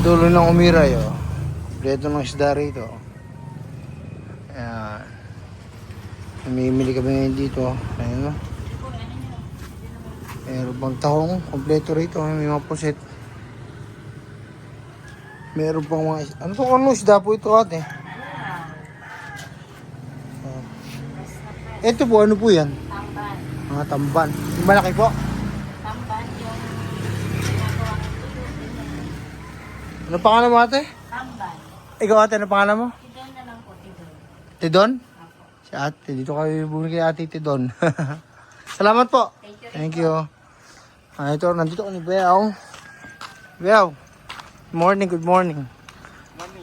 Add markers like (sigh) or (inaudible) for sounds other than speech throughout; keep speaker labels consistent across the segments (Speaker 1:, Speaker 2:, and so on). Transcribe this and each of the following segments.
Speaker 1: dulo ng umiray, oh. Kompleto ng isda rito. Ayan. Namimili kami ngayon dito. Ayan, oh. Meron bang tahong kompleto rito. May mga pusit. Meron pang mga Ano to? Ano isda po ito ate? Ito po, ano po yan?
Speaker 2: Tamban.
Speaker 1: Mga tamban. Malaki po.
Speaker 2: Tamban yung ginagawa ng tulo.
Speaker 1: Ano pangalan mo ate?
Speaker 2: Tamban.
Speaker 1: Ikaw ate, ano pangalan mo?
Speaker 2: Tidon na lang po, tidon.
Speaker 1: Tidon?
Speaker 2: Apo.
Speaker 1: Si ate, dito kayo bumili kay ate Tidon. (laughs) Salamat po.
Speaker 2: Thank you.
Speaker 1: Thank you. Ah, ito, nandito ko ni Beaw. Beaw. Good morning, good morning.
Speaker 3: Mami,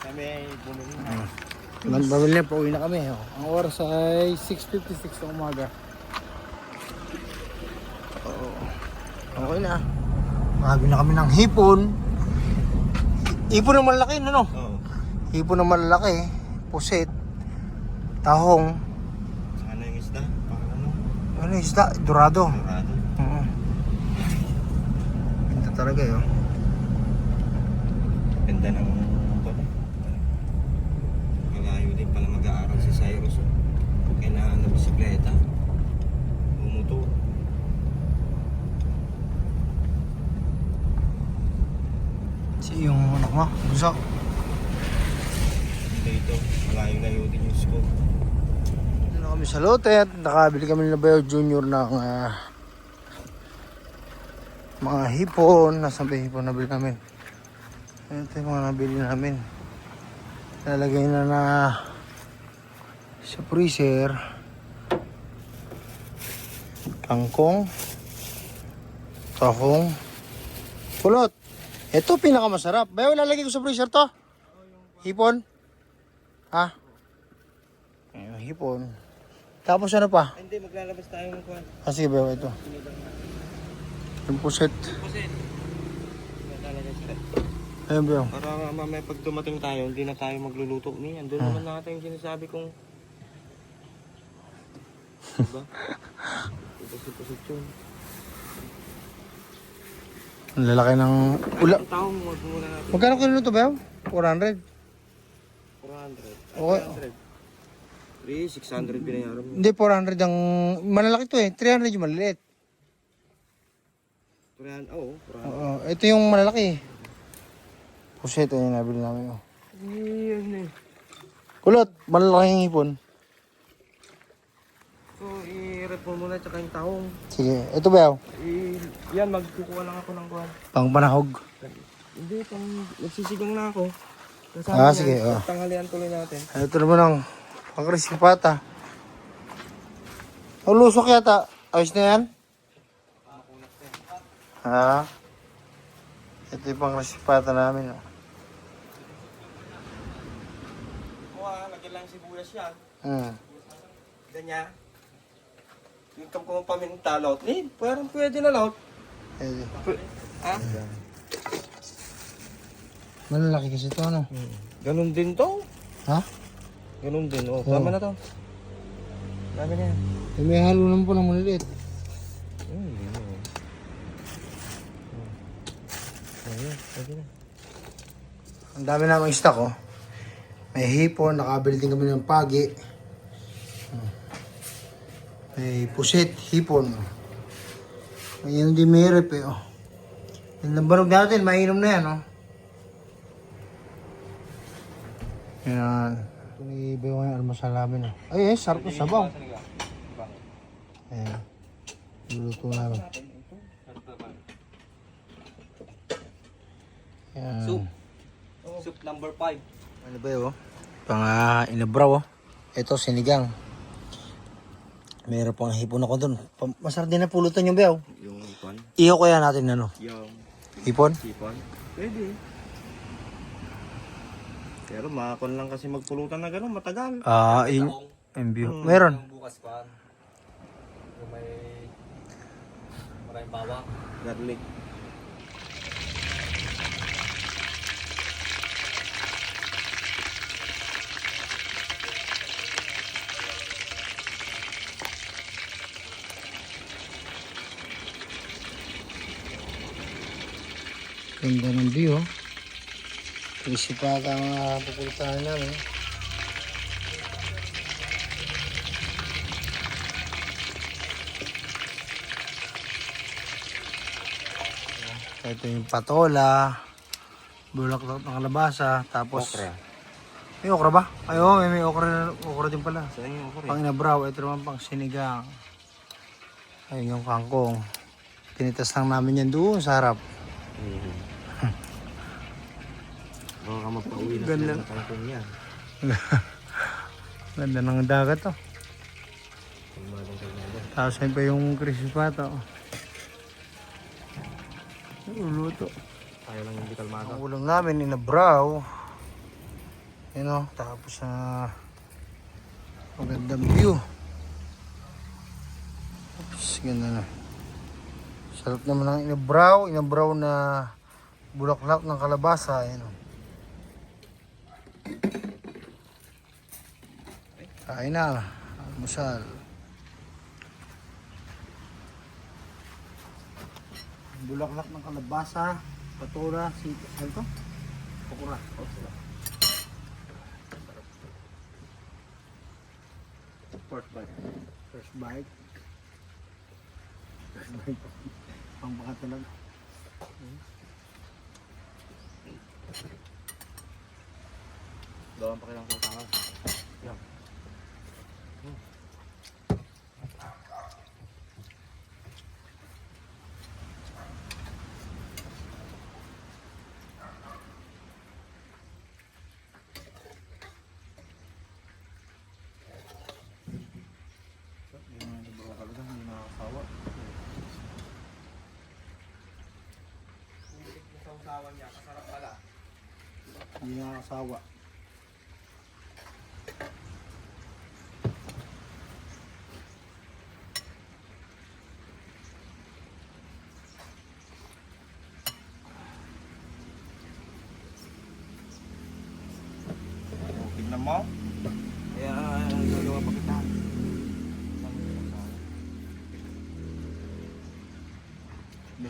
Speaker 3: kami ay bumili na.
Speaker 1: Nagbabili na, pauwi na kami. Oh. Ang oras ay 6.56 ng umaga. Oo. Okay na. Makabili na kami ng hipon. Hipon na malaki, ano?
Speaker 3: Oo.
Speaker 1: Hipon na malaki. Pusit. Tahong.
Speaker 3: Sana yung isda. Pang ano?
Speaker 1: Ano yung isda? Dorado.
Speaker 3: Dorado.
Speaker 1: Oo. Ganda talaga yun.
Speaker 3: Ganda ng pala. Malayo din pala mag-aaral si Cyrus. Oh. Kailangan na bisikleta. Bumuto.
Speaker 1: Si mo, gusto.
Speaker 3: Dito, malayo-layo din yung school.
Speaker 1: Dito na kami sa lote at nakabili kami na Bayo Junior ng ah, mga hipon. Nasaan ba hipon nabili namin? Ito yung mga nabili namin. Nalagay na na sa freezer. Kangkong. Tahong. Kulot. Ito pinakamasarap. Bayo, lalagay ko sa freezer to. Hipon. Ha? Ayun, hipon. Tapos ano pa?
Speaker 3: Hindi, maglalabas tayo ng kwan.
Speaker 1: Ah, sige, bayo, ito. Yung puset.
Speaker 3: Sila.
Speaker 1: Ayun, bayo.
Speaker 3: Para mamaya pag dumating tayo, hindi na tayo magluluto ni. Andun
Speaker 1: Ah.
Speaker 3: naman natin yung sinasabi kong... Diba? (laughs) Pusit-pusit yun.
Speaker 1: Ang lalaki ng ula.
Speaker 3: Ang tao mo, wag muna natin.
Speaker 1: Magkano kilo to, bayo? 400.
Speaker 3: 400.
Speaker 1: Okay.
Speaker 3: 300. 3, 600 binayaran mo.
Speaker 1: Hindi, 400 ang malalaki to eh. 300 yung maliliit.
Speaker 3: 300, oo. 400.
Speaker 1: Oo, ito yung malalaki. Puset, ayun, nabili namin. Oh.
Speaker 3: Yan eh.
Speaker 1: Kulot, malalaking hipon.
Speaker 3: Mo muna tsaka yung taong.
Speaker 1: Sige, ito bayo.
Speaker 3: I- yan, magkukuha lang ako ng kuhan.
Speaker 1: Pang panahog.
Speaker 3: Hindi, pang nagsisigang na ako.
Speaker 1: Ah, sige, oh.
Speaker 3: Tanghalian tuloy natin.
Speaker 1: Ito naman ang pang-crispy pata. Ang lusok yata. Ayos na yan? Ha? Ito yung pang-crispy pata namin. Oh.
Speaker 3: Kuha, lagyan lang sibuyas yan.
Speaker 1: Hmm.
Speaker 3: Ganyan. Yung kam ko paminta lot. Eh, parang pwede na lot.
Speaker 1: Eh,
Speaker 3: Ha?
Speaker 1: malalaki kasi ito ano.
Speaker 3: Ganun din to.
Speaker 1: Ha?
Speaker 3: Ganun din. Oh,
Speaker 1: Oo.
Speaker 3: tama na to. Dami na yan.
Speaker 1: Eh, may halo naman po ng maliliit.
Speaker 3: Hmm, yun, oh. Hmm. Ayun, pwede na.
Speaker 1: Ang dami namang stock oh. May hipon, nakabili din kami ng pagi. May pusit, hipon. Ayan din may rep eh oh. Yung lambanog natin, mainom na yan oh. Yan. Ito ni Iba yung almasal namin oh. Ay eh, sarap na sabaw. Ayan. Luluto namin. Yan.
Speaker 3: Soup. Soup number 5.
Speaker 1: Ano ba yun? Pang uh, inabraw oh. Ito, sinigang. Meron pang hipon ako. Pa- Masarap din na pulutan yung bew.
Speaker 3: Yung ipon.
Speaker 1: Iho kaya natin ano?
Speaker 3: Yung
Speaker 1: Hipon?
Speaker 3: sipon. Pwede. Pero makakon lang kasi magpulutan na gano'n, matagal.
Speaker 1: Ah, in MBO. Meron.
Speaker 3: Bukas pa. Yung may maraming bawang. Garlic.
Speaker 1: Ganda ng view. oh. Kasi pa ang mga pupuntahan namin. Ito yung patola, bulaklak ng kalabasa, tapos...
Speaker 3: Okra.
Speaker 1: May okra ba? Ay, oo, may, may okra, okra din pala.
Speaker 3: Saan yung okra?
Speaker 1: Pang inabraw, ito naman pang sinigang. Ayun yung kangkong. Pinitas lang namin yan doon sa harap.
Speaker 3: Baka ka magpauwi na
Speaker 1: Ganda.
Speaker 3: sila ng kangkong yan. (laughs)
Speaker 1: Ganda ng dagat to.
Speaker 3: Pagmadang kalmada.
Speaker 1: Tapos pa yung crispy pata. Oh. Luluto.
Speaker 3: Tayo lang hindi kalmada.
Speaker 1: Ang ulam namin, inabraw. Yun o, tapos na magandang view. Oops, ganda na. Sarap naman ng inabraw, inabraw na bulaklak ng kalabasa. Ayan o. Kain na. Almusal. Bulaklak ng kalabasa, patura, si ano to? Okra. Okra. First bite. First bite. First bite. Pang baka talaga.
Speaker 3: Doon pa kailang sa tanga. Yan.
Speaker 1: Hindi nakakasawa.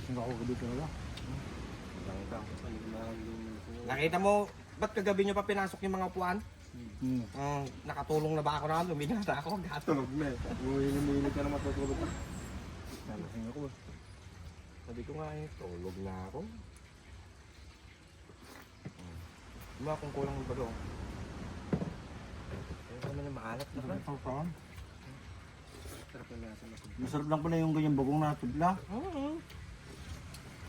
Speaker 1: Mesin ako gabi na
Speaker 3: Nakita mo, ba't kagabi nyo pa pinasok yung mga upuan?
Speaker 1: Hmm.
Speaker 3: Uh, nakatulong na ba ako na? Lumiga na ako. Gatulog na eh. Umihilig ka na matutulog ka.
Speaker 1: Nalasing ako.
Speaker 3: Sabi ko nga eh, tulog na ako. Hmm. Diba kung kulang ba doon? Ayun naman na maalat na. Sarap na nasa matubig.
Speaker 1: Masarap lang pala yung ganyan bagong natubla.
Speaker 3: Oo.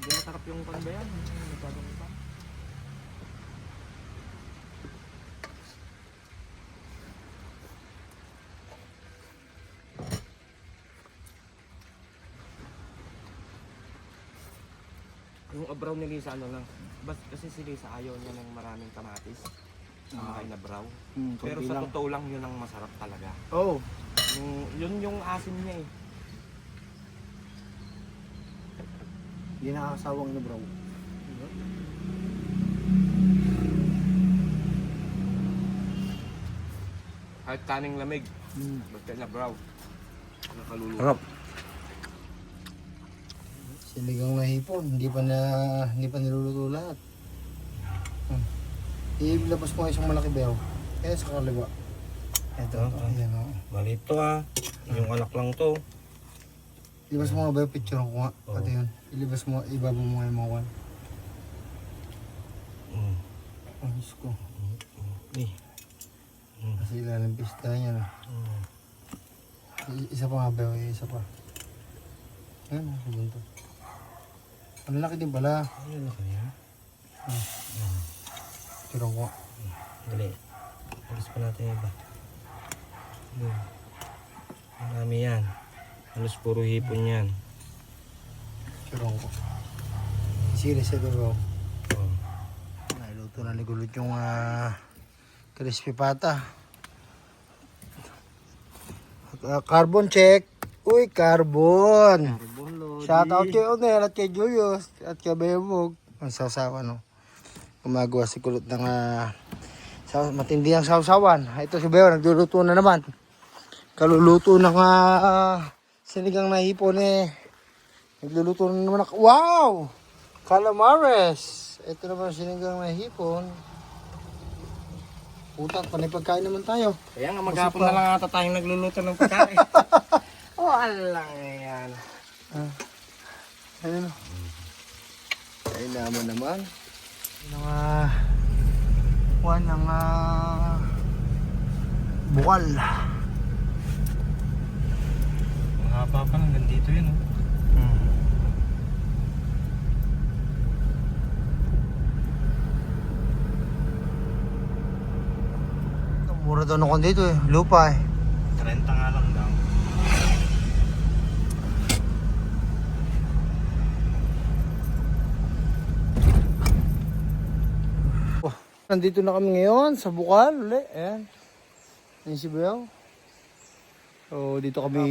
Speaker 3: Hindi masarap yung pan ba yan? Nagkagano pa. Yung abraw ni Lisa ano lang. Bas, kasi si Lisa ayaw niya ng maraming kamatis. Sa mga inabraw.
Speaker 1: Hmm,
Speaker 3: Pero
Speaker 1: konti
Speaker 3: sa
Speaker 1: lang.
Speaker 3: totoo lang yun ang masarap talaga.
Speaker 1: Oh,
Speaker 3: Yung, yun yung asim niya eh.
Speaker 1: Hindi nakakasawang inabraw.
Speaker 3: Kahit kaning lamig.
Speaker 1: Hmm.
Speaker 3: Basta inabraw. Nakaluluto.
Speaker 1: Harap. Siligang na hipon, hindi pa na hindi pa niluluto lahat. Hmm. Ilabas mo nga isang malaki beho. Eh sa kaliwa. Ito, ayan o.
Speaker 3: Maliit to ah. Yung anak lang to.
Speaker 1: Ilabas mo nga ba yung picture ko nga?
Speaker 3: Oo.
Speaker 1: Pati yun. Ilabas mo, ibaba mo nga yung mga one.
Speaker 3: Mm.
Speaker 1: Ang Diyos ko.
Speaker 3: Eh.
Speaker 1: Kasi ilalim pista niya na.
Speaker 3: Mm.
Speaker 1: I- Isa pa nga beho, isa pa. Ayan, nasa bunto. Ang laki din pala.
Speaker 3: Ano na kaya?
Speaker 1: Picture ko nga.
Speaker 3: Dali. Alis pa natin yung iba. Hmm. Marami yan. Halos puro hipon yan.
Speaker 1: Picture ko. Serious ito bro.
Speaker 3: Oh.
Speaker 1: Naluto na ni Gulot yung ah, crispy pata. Ah, carbon check. Uy, carbon. Shout out kay Onel at kay Julius at kay Bebog. Ang sasawa no. Gumagawa si Kulot ng ah, sa matindi ang sausawan. Ito si Beo nagluluto na naman. Kaluluto ng ah, sinigang na hipon eh. Nagluluto na naman ako. Wow! Calamares. Ito naman sinigang na hipon. Puta, panay pagkain naman tayo.
Speaker 3: Kaya nga maghapon na lang ata tayong nagluluto ng pagkain. (laughs) oh, alang yan.
Speaker 1: Ayun. Ay naman naman. Yung mga kuhan ng ah, bukal.
Speaker 3: Mahaba pa lang, dito yun. Oh.
Speaker 1: Hmm. Mura daw nung dito eh. Lupa eh.
Speaker 3: 30 nga lang daw.
Speaker 1: Oh, nandito na kami ngayon sa Bukal uli. Ayan. Ayan si Bayaw. So, dito kami...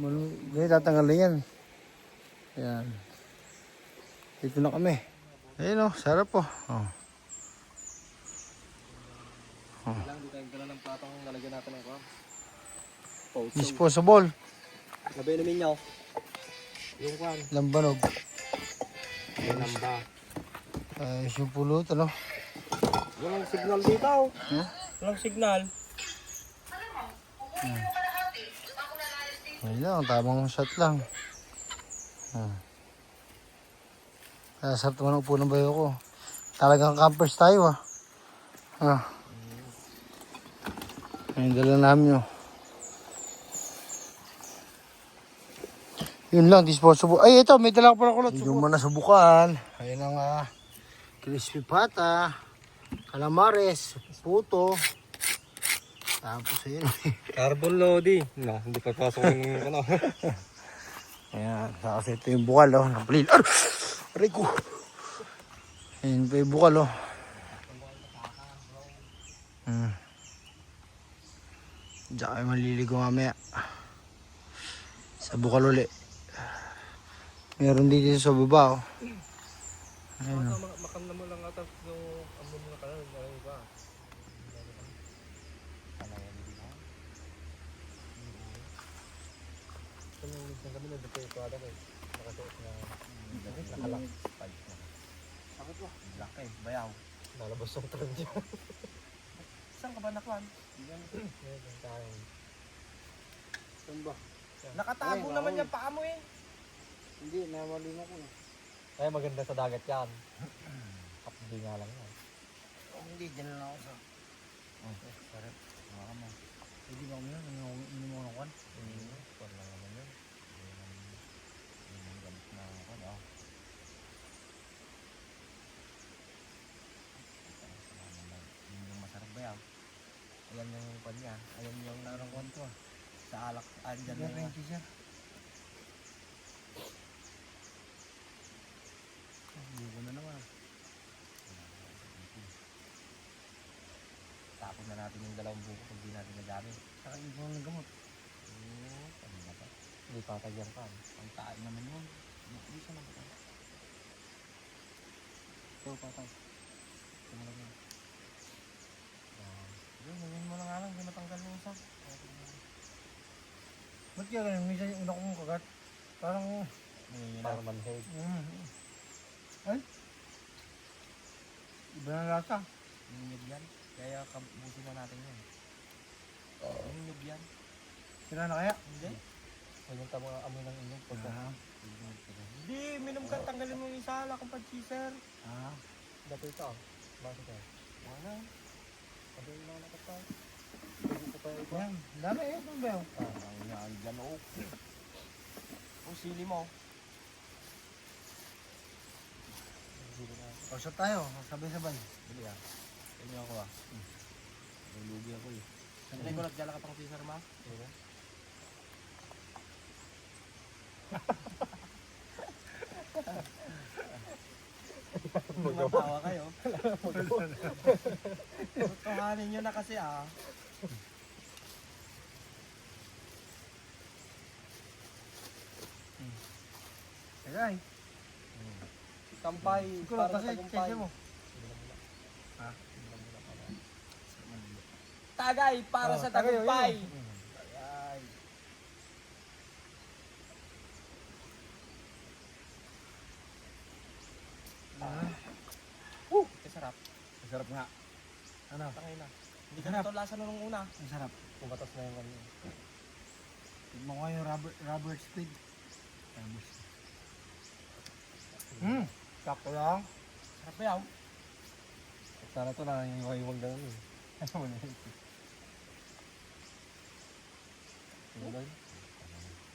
Speaker 1: Manu, hindi, tatanggalin yan. Ayan. Dito na kami. Ayun oh, sarap po. Oh.
Speaker 3: Lang, di tayo ng patong lalagyan natin ng.
Speaker 1: Disposable.
Speaker 3: Sabi namin niyo. Yung kwan.
Speaker 1: Lambanog.
Speaker 3: Yung namba.
Speaker 1: Ay, yung pulot, ano?
Speaker 3: Walang signal dito.
Speaker 1: Huh?
Speaker 3: Walang signal.
Speaker 1: Ayun lang, tamang shot lang. Ah. Kaya sarap naman upo ng bayo ko. Talagang campers tayo ah. Ah. Ayun, dala namin yun. Yun lang, disposable. Ay, ito, may dala ko pala kulot. Yung muna subukan. Ayun ang ah, crispy pata, calamares, puto. Tapos (laughs) ayun.
Speaker 3: Carbon loady. No, hindi pa pasok yung (laughs) ano.
Speaker 1: Ayan, tapos ito yung bukal, oh, napalil. Ar! Aray ko! Ayan pa yung bukal, oh. Hmm. Diyan kami maliligo mamaya. Sa bukal uli. Meron dito sa baba, oh. Ayan, oh.
Speaker 3: Makam na mo lang ata yung amo mo na kanan. Marami pa. Kami minsan kami nandito yung kwada ko. Nakasuot na nakalak. Bakit ba? Black eh, bayaw. Nalabas yung trend yun. Saan ka ba nakwan? Diyan tayo.
Speaker 1: Saan ba?
Speaker 3: Nakatago
Speaker 1: Ay,
Speaker 3: naman
Speaker 1: bawal.
Speaker 3: yung paa mo eh.
Speaker 1: Hindi, namalino ko. eh.
Speaker 3: Kaya maganda sa dagat yan. Kapdi nga lang yan.
Speaker 1: Oh, hindi, dyan lang ako sa... Oh, sarap. Baka mo. Hindi ba kami yun? Hindi mo ako kwan?
Speaker 3: Kwan lang naman yun. Yung na oh. Yung masarap ba yan? Ayan yung kwan niya. Ayan yung narang kwan to. ah. Sa alak, andyan na
Speaker 1: you, sir.
Speaker 3: Buko na naman. Tapon na natin yung dalawang buko pag di natin nagamit.
Speaker 1: Saka yung po ng gamot.
Speaker 3: Oo, ano ba ba? Hindi patagyan pa. Ang tayo naman yun. Hindi siya na ba? Ito, patay. Mo lang yun. Ah, ngayon mo na nga lang. Hindi matanggal yung isa.
Speaker 1: Ba't kaya ganun? Minsan yung una kong kagat. Parang...
Speaker 3: Na naman head.
Speaker 1: Mm. Ay? Iba na lasa.
Speaker 3: Ningid yan. Kaya kabusin na natin yun. Ningid yan.
Speaker 1: Sira na kaya?
Speaker 3: Hindi. Yung tama amoy ng inyong pagka.
Speaker 1: Ah.
Speaker 3: Hindi, minom ka. Tanggalin mo yung isa. Wala kang pag-cheeser.
Speaker 1: Ah.
Speaker 3: Dati ito. Bakit eh? Wala. Sabi yung mga nakatay. Hindi ko pa ito.
Speaker 1: Yan. Dami eh. Ano ba?
Speaker 3: Ah, yan dyan o. O, sili mo. Na.
Speaker 1: Pasok tayo. Sabay-sabay.
Speaker 3: Bili ah. Tingnan ako ah. Lulugi ako eh. Sanay ko nagdala ka pang teaser ma? Oo. Matawa kayo. Tuhanin nyo na kasi ah.
Speaker 1: Tagay.
Speaker 3: Tampay.
Speaker 1: Ikaw
Speaker 3: para
Speaker 1: kasi.
Speaker 3: sa tagumpay.
Speaker 1: Mo.
Speaker 3: Tagay para
Speaker 1: Oh,
Speaker 3: sa
Speaker 1: oh,
Speaker 3: tagumpay.
Speaker 1: yun.
Speaker 3: Tagay. Sarap nga.
Speaker 1: Ano?
Speaker 3: Tangay na. Hindi ka ito lasa nung una.
Speaker 1: Ang sarap.
Speaker 3: Pumatas na yung kanya.
Speaker 1: Tignan ko yung rubber, rubber squid. Rubber squid. Hmm, sakto lang.
Speaker 3: Sarap ba yaw? Sana to na yung iwag na yun. Ano mo na yun? Ano ba yun?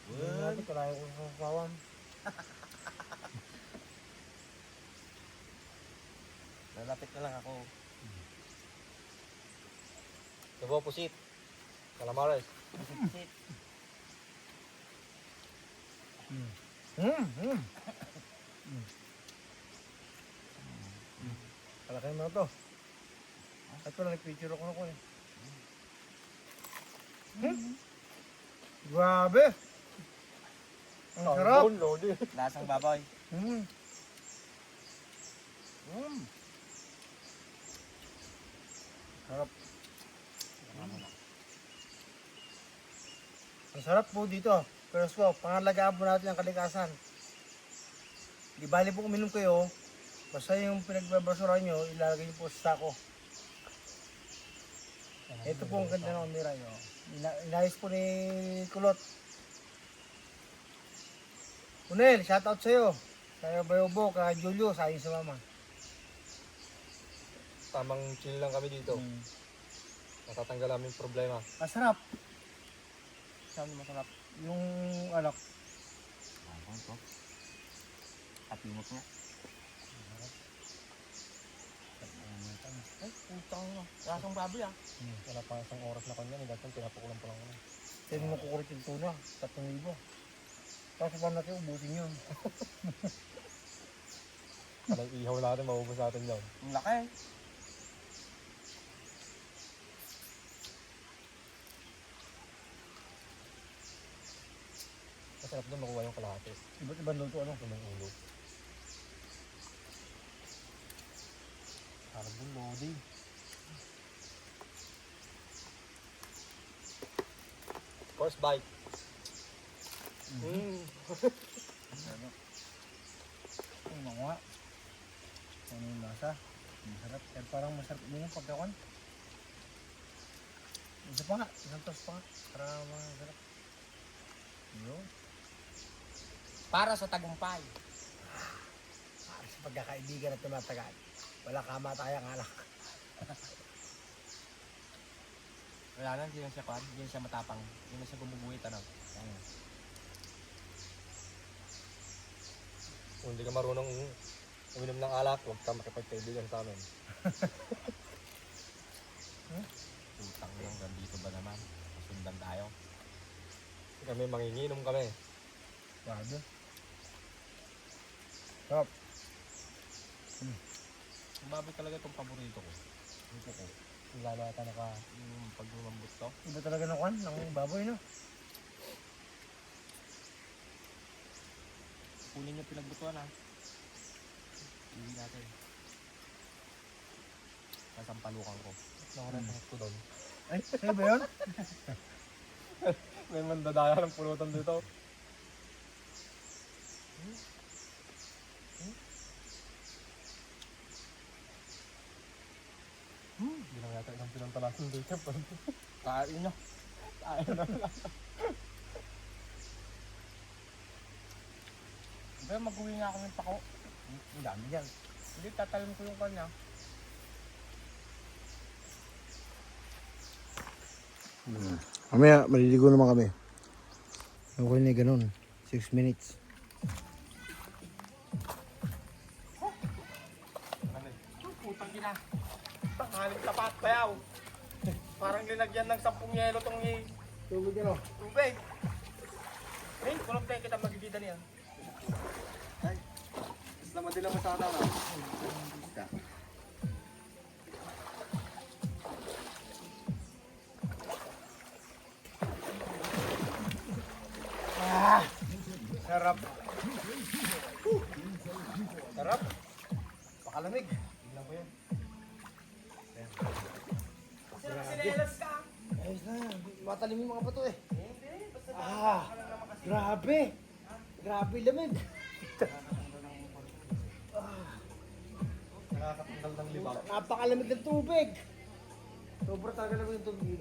Speaker 1: Grabe, kalayo ko sa sasawan.
Speaker 3: Lalapit na lang ako. Diba, pusit? Calamares.
Speaker 2: Sit.
Speaker 1: Hmm, hmm. Hmm. Kalaki mo na to. At pala nagpicture ako na ko eh. Hmm? Grabe! Ang sarap!
Speaker 3: Lasang baboy.
Speaker 1: Hmm. Hmm. Sarap. Ang sarap po dito. Pero so, pangalagaan po natin ang kalikasan. Di bali po uminom kayo, basta yung pinagbabasura nyo, ilalagay nyo po sa sako. Ito po ang ganda ng umira nyo. Ina- inayos po ni Kulot. Unel, shoutout sa'yo. Kaya Bayobo, kaya Julio, sa akin sa mama.
Speaker 3: Tamang chill lang kami dito. Natatanggal namin yung problema.
Speaker 1: Masarap.
Speaker 3: Saan masarap?
Speaker 1: Yung alak.
Speaker 3: Ano to? Katimot nga. Ay, putang na. Lasang baboy ah. Wala pa isang oras na kanya. Nagatan, pinapakulang pa lang ko na.
Speaker 1: Kaya mo kukulit yung tuna, 3,000. Tapos paano natin ubusin yun? (laughs)
Speaker 3: Parang ihaw natin, maubos natin yun. Ang laki. Masarap doon makuha yung kalahati.
Speaker 1: Iba't ibang luto, ano?
Speaker 3: Ito ng ulo. Carbon lodi. First bite. Mm. (laughs)
Speaker 1: Ang mga. Ano yung lasa? Masarap. Pero parang masarap uminom pagkawan. Isa pa nga, isang tos pa nga. Para masarap. Yun.
Speaker 3: Para sa tagumpay.
Speaker 1: Para sa pagkakaibigan at tumatagal. Wala kamatayang alak.
Speaker 3: Wala na, hindi na siya kwan. Hindi na siya matapang. Hindi na siya bumubuhit, ano. Kung hindi ka marunong uminom ng alak, huwag ka makipagkaibigan sa amin. (laughs) Putang nyo, hanggang dito ba naman? Sundan tayo. Kami manginginom kami.
Speaker 1: Grabe. Sarap.
Speaker 3: Ang baboy talaga itong paborito ko. Ito ko. Lalo ata naka yung paglulambot to.
Speaker 1: Iba talaga ng kwan, ng baboy, no?
Speaker 3: Kunin yung pinagbutuan ha. Iwi natin. Nasampalukan ko. Nakuha na ko doon.
Speaker 1: Ay, sa'yo ba yun? (laughs)
Speaker 3: May mandadaya ng pulutan dito. Hmm, hindi lang yata isang pinantalasan dito. Kain nyo. Kain na lang. Pero mag-uwi nga ako ng pako. Ang dami dyan. Hindi, tatalon ko yung kanya.
Speaker 1: Hmm. Mamaya, maliligo naman kami. Okay na ganun. 6 minutes.
Speaker 3: Tanghaling tapat, bayaw. Parang linagyan ng sampung yelo tong hi.
Speaker 1: Tubig ano?
Speaker 3: Tubig. Hey, kulog tayo kita magigida niya. Ay, isla mo din mo sa na.
Speaker 1: Sarap. Sarap. Pakalamig. Tignan ko yan.
Speaker 3: Sila sinelas ka.
Speaker 1: Ayos na. Matalim yung mga bato eh. Ah, grabe. Grabe lamig.
Speaker 3: Nakakatanggal ng libang.
Speaker 1: Napakalamig ng tubig. Sobrang talaga naman yung tubig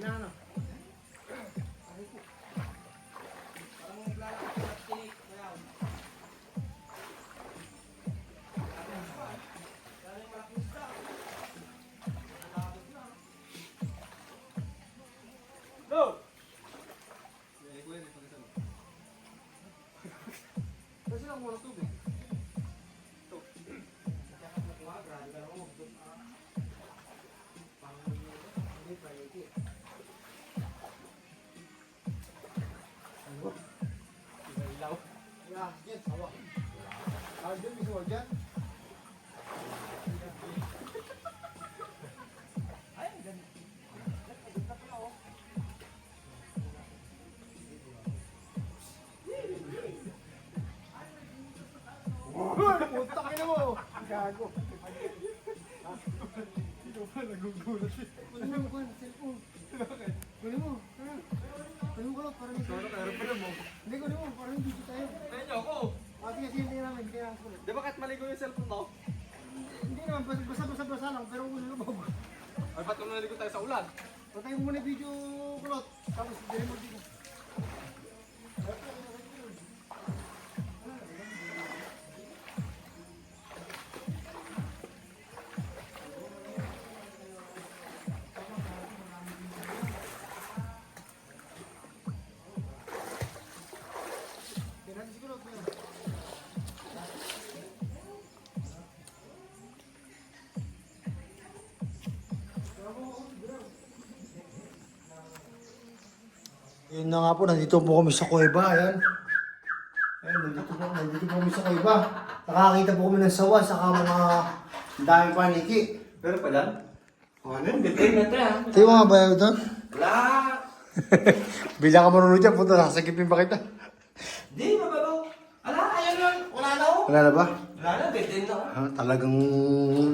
Speaker 1: Huwag na, Putak ka na mo! Gago. Ikaw pa nagugulat. Kunin mo, kunin, cellphone. Kunin mo? Kunin mo kulot, parang
Speaker 3: Ano kaya pa mo?
Speaker 1: Hindi, kunin mo, parang hindi tayo.
Speaker 3: Ayun ako!
Speaker 1: Ate kasi hindi namin, hindi namin kulot.
Speaker 3: Di ba kahit maligo yung cellphone mo?
Speaker 1: Hindi naman, basta basta basta, lang, pero kung lubog.
Speaker 3: Ay ba't kung naligo tayo sa ulan?
Speaker 1: Patay mo muna video kulot, tapos hindi mo dito. Yun na nga po, nandito po kami sa kuweba, ayan. Ayan, nandito po, nandito po kami sa kuweba. Nakakita po kami ng sawa, saka mga daming paniki.
Speaker 3: Pero pa dyan? Ano yun? Bitin na ito ah.
Speaker 1: Tayo mga bayaw doon.
Speaker 3: Wala! (laughs)
Speaker 1: Bilang ka marunod dyan, punta, sasagipin pa kita.
Speaker 3: Di, mababaw. Ala, ayun lang. Wala na oh.
Speaker 1: Wala na ba?
Speaker 3: Wala na, bitin na.
Speaker 1: Ah, talagang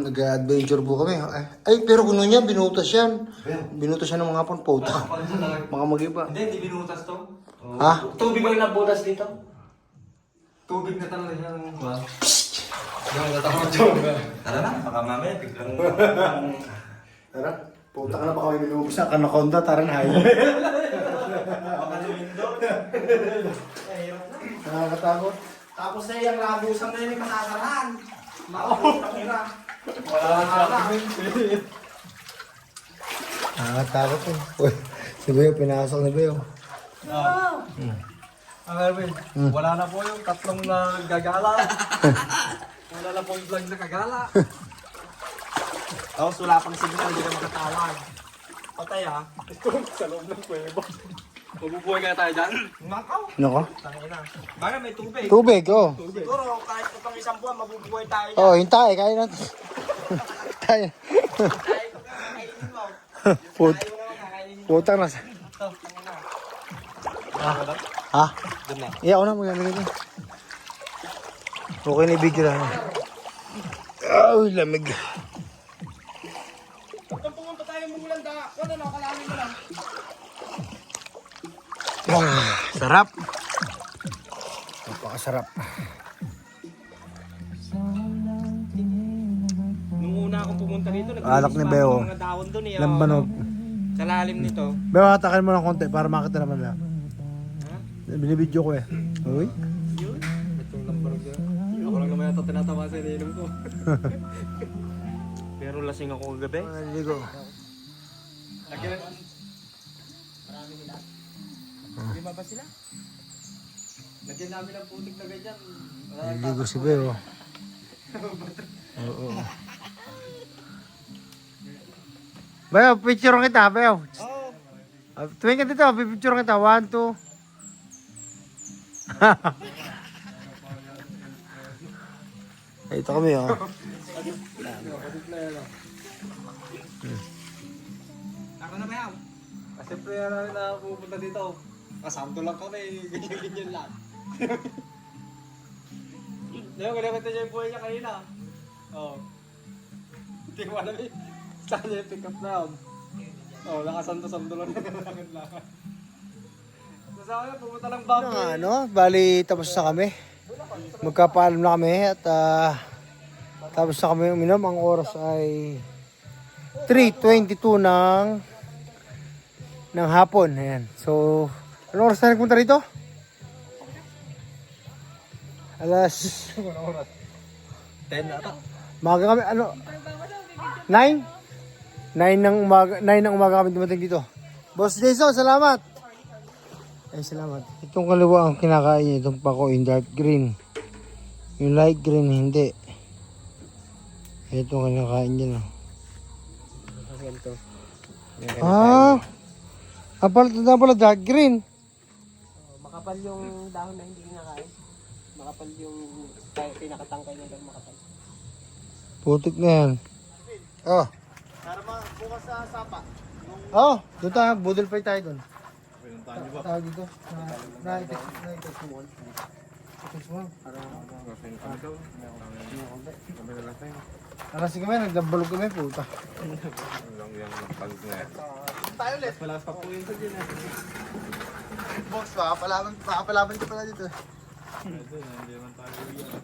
Speaker 1: nag-adventure po kami. Ay, ay pero kuno niya, binutas yan. Binutas yan ng mga panpota. Mga mag-iba.
Speaker 3: Hindi, hindi binutas to. Oh.
Speaker 1: Ha?
Speaker 3: Tubig ba yung nabutas dito? Tubig na talaga yung... Wow. Yung natakot yung... Tara na, baka mamaya biglang...
Speaker 1: Tara, puta ka na baka may minubos na kanakonda, tara na hayo.
Speaker 3: Baka lumindo. Eh, hirap na.
Speaker 1: Nakakatakot.
Speaker 3: Tapos na yung labusan na yun, may makakalaan. Makaputang ina. Wala na na.
Speaker 1: Nakakatakot eh. Uy, si Beo, pinasok ni Beo.
Speaker 3: Ang Erwin, wala na po yung tatlong na gagala. (laughs) wala na po yung vlog na kagala. Tapos wala pang signal, hindi na makatawag. Patay ha. (laughs) Ito sa loob ng kuwebo. Mabubuhay kaya tayo dyan? Nakaw.
Speaker 1: Ano ko?
Speaker 3: Tangina. Bakit may tubig?
Speaker 1: Tubig, oh.
Speaker 3: Siguro kahit pang isang buwan, mabubuhay tayo dyan.
Speaker 1: Oh, hintay, kaya natin. Tayo. Put putang na.
Speaker 3: Ito, tangina.
Speaker 1: Ah, ha?
Speaker 3: Doon na.
Speaker 1: Iya, ako na maglalagay din. Okay na video lang. Ay, lamig.
Speaker 3: Kung pumunta tayo mong da, ano na, kalamin mo lang.
Speaker 1: Ah, sarap. Napakasarap.
Speaker 3: Nung una akong pumunta dito,
Speaker 1: Alak ni Beo.
Speaker 3: mga dahon doon eh.
Speaker 1: Lambanog.
Speaker 3: Sa lalim nito.
Speaker 1: Beo, hatakin mo ng konti para makita naman na.
Speaker 3: Ha?
Speaker 1: Binibidyo ko eh. Uy.
Speaker 3: Yun. Itong lambanog yun. Ako lang naman ito tinatawa sa ininom ko. (laughs) Pero lasing ako kagabi.
Speaker 1: Naliligo.
Speaker 3: Lagyan ba sila? Lagyan namin ng putik na ganyan.
Speaker 1: Naliligo si Beo. Oo. Beo, picture kita, Beo.
Speaker 3: Oo.
Speaker 1: Uh, tuwing ka dito, pipicture kita. One, two. (laughs) Ito kami, oh.
Speaker 3: Ako na bayaw. Kasi pre na na pupunta dito. Kasamto lang kami, (laughs) ganyan-ganyan lang. Di ba, ganyan kita niya yung buhay niya kanina. Oo. Hindi mo alam eh. Saan niya yung pick up na yun? Oo, nakasanto-santo lang (laughs) nakakagad lang. Nasa kanya, pumunta lang bago.
Speaker 1: Ano, ano, bali tapos na kami. Magkapaalam na kami at ah, tapos na kami uminom. Ang oras ay 3.22 ng ng hapon. Ayan. So, anong oras na nagpunta rito? Alas,
Speaker 3: 10 ata.
Speaker 1: maga kami, ano? 9? 9 ng umaga, 9 ng umaga kami dumating dito. Boss Jason, salamat! Ay, salamat. Itong kaliwa ang kinakain niya, itong pako in dark green. Yung light green, hindi. Ito ang kinakain niya?
Speaker 3: Ganito.
Speaker 1: Ah! Ang pala, ang pala dark green.
Speaker 3: Makapal yung dahon na hindi kinakain. Makapal yung kaya pinakatangkay niya lang makapal.
Speaker 1: Putik na yan. Oh.
Speaker 3: Para bukas sa sapa.
Speaker 1: Oh, doon tayo. Budol fight tayo doon.
Speaker 3: Pinuntahan niyo ba?
Speaker 1: Tawag dito. Na, na, i-text na, i-text mo. I-text mo. Nakasi kami, nagdabalog kami, puta.
Speaker 3: Tayo ulit. Wala pa po yun sa dyan.
Speaker 1: Boss, makapalaban, makapalaban ka pala dito.
Speaker 3: Hindi naman tayo yan.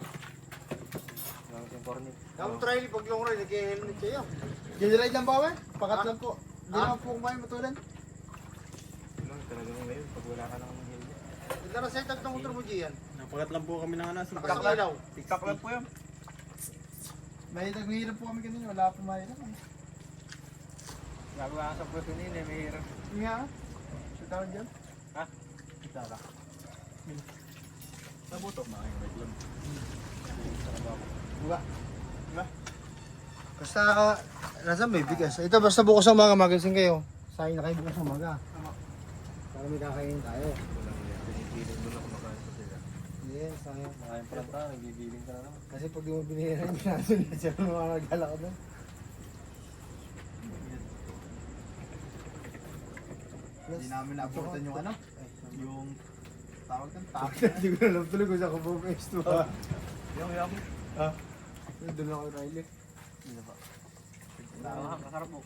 Speaker 3: Yung cornet.
Speaker 1: Yung trial, pag long ride, nag-helmet kayo. Gilride lang ba kami? Pakat lang po. Hindi naman po kumain matulan.
Speaker 3: Talagang ngayon, pag wala ka nang helmet.
Speaker 1: Hindi na set up ng motor mo, Gian.
Speaker 3: Napagat lang po kami ng ano. TikTok lang po yun.
Speaker 1: May naghihirap po kami kanina, wala pa mahirap.
Speaker 3: Gago ka sa pwesto nila, may hirap.
Speaker 1: Yung nga, sa tawag dyan.
Speaker 3: Ha? Tara. Nabuto, makakingwait lang.
Speaker 1: Diba? Diba? Basta, nasa may bigas. Ito, basta bukas ang mga magasin kayo. Sayang na kayo bukas ang mga. Para may kakainin tayo.
Speaker 3: Mo na kumakain sa sila.
Speaker 1: Hindi, sayang.
Speaker 3: Makain pa lang tayo, nagbibiling ka na naman.
Speaker 1: Kasi pag mo binira yung pinaso na siya, mga nagala ka doon.
Speaker 3: Hindi namin naabutan yung ano? Yung tawag ng tawag.
Speaker 1: Hindi ko alam tuloy kung saan ko bumexto ha.
Speaker 3: Yung yung.
Speaker 1: Doon ako Riley.
Speaker 3: Hindi na ba? Masarap mo.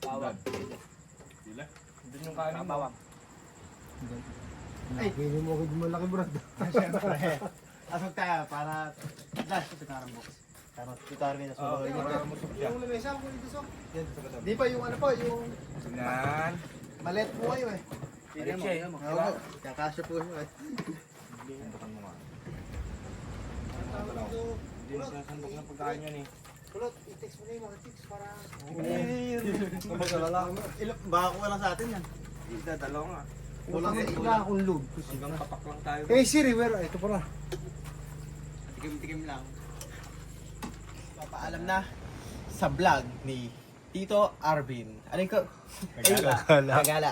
Speaker 3: Tawag. Sila? Doon yung kanin mo.
Speaker 1: Ay, pili mo ako malaki brad. (laughs)
Speaker 3: Siyempre. Asok tayo para dash ito karang box. Para tutaro na
Speaker 1: Oo,
Speaker 3: sulo.
Speaker 1: Yung lamesa ko dito so. Di pa yung ano pa, yung
Speaker 3: Yan.
Speaker 1: malet po kayo eh.
Speaker 3: Mo.
Speaker 1: Oo po, kakasya po siya eh.
Speaker 3: Sundukan mo nga. Hindi na sasandok na pagkain yan eh.
Speaker 1: Kulot, i-text mo na yung mga chicks para...
Speaker 3: Baka ko lang sa atin yan. Isa, dalawa nga.
Speaker 1: Kulang na ila akong load.
Speaker 3: Hanggang kapak lang tayo.
Speaker 1: Eh Siri, where? Ito pala.
Speaker 3: Tikim-tikim lang. Papaalam na sa vlog ni Tito Arvin. Ano yung ko?
Speaker 1: Kagala.
Speaker 3: Kagala.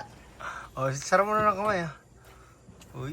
Speaker 1: Oh, sarap mo na ng kamay ah. Uy.